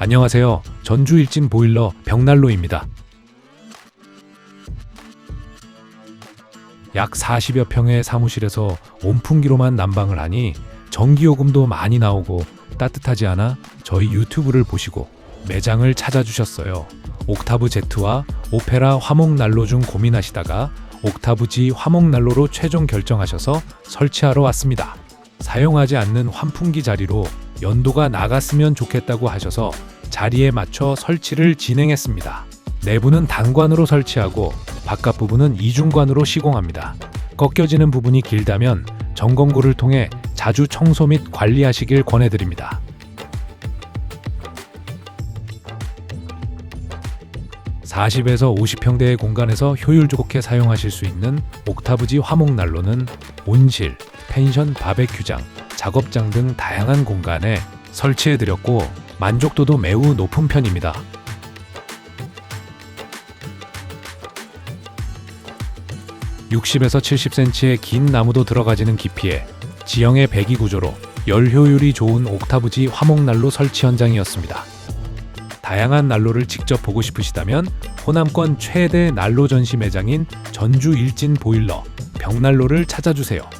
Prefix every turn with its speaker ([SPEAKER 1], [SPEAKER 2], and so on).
[SPEAKER 1] 안녕하세요. 전주 일진 보일러 벽난로입니다. 약 40여 평의 사무실에서 온풍기로만 난방을 하니 전기요금도 많이 나오고 따뜻하지 않아 저희 유튜브를 보시고 매장을 찾아주셨어요. 옥타브 Z와 오페라 화목난로 중 고민하시다가 옥타브 G 화목난로로 최종 결정하셔서 설치하러 왔습니다. 사용하지 않는 환풍기 자리로 연도가 나갔으면 좋겠다고 하셔서 자리에 맞춰 설치를 진행했습니다. 내부는 단관으로 설치하고 바깥 부분은 이중관으로 시공합니다. 꺾여지는 부분이 길다면 점검구를 통해 자주 청소 및 관리하시길 권해드립니다. (40에서 50평대의 공간에서 효율 좋게 사용하실 수 있는 옥타브지 화목난로는 온실, 펜션 바베큐장, 작업장 등 다양한 공간에 설치해드렸고 만족도도 매우 높은 편입니다. (60에서 70cm의 긴 나무도 들어가지는 깊이에 지형의 배기 구조로 열 효율이 좋은 옥타브지 화목난로 설치 현장이었습니다. 다양한 난로를 직접 보고 싶으시다면 호남권 최대 난로 전시 매장인 전주 일진 보일러 벽난로를 찾아주세요.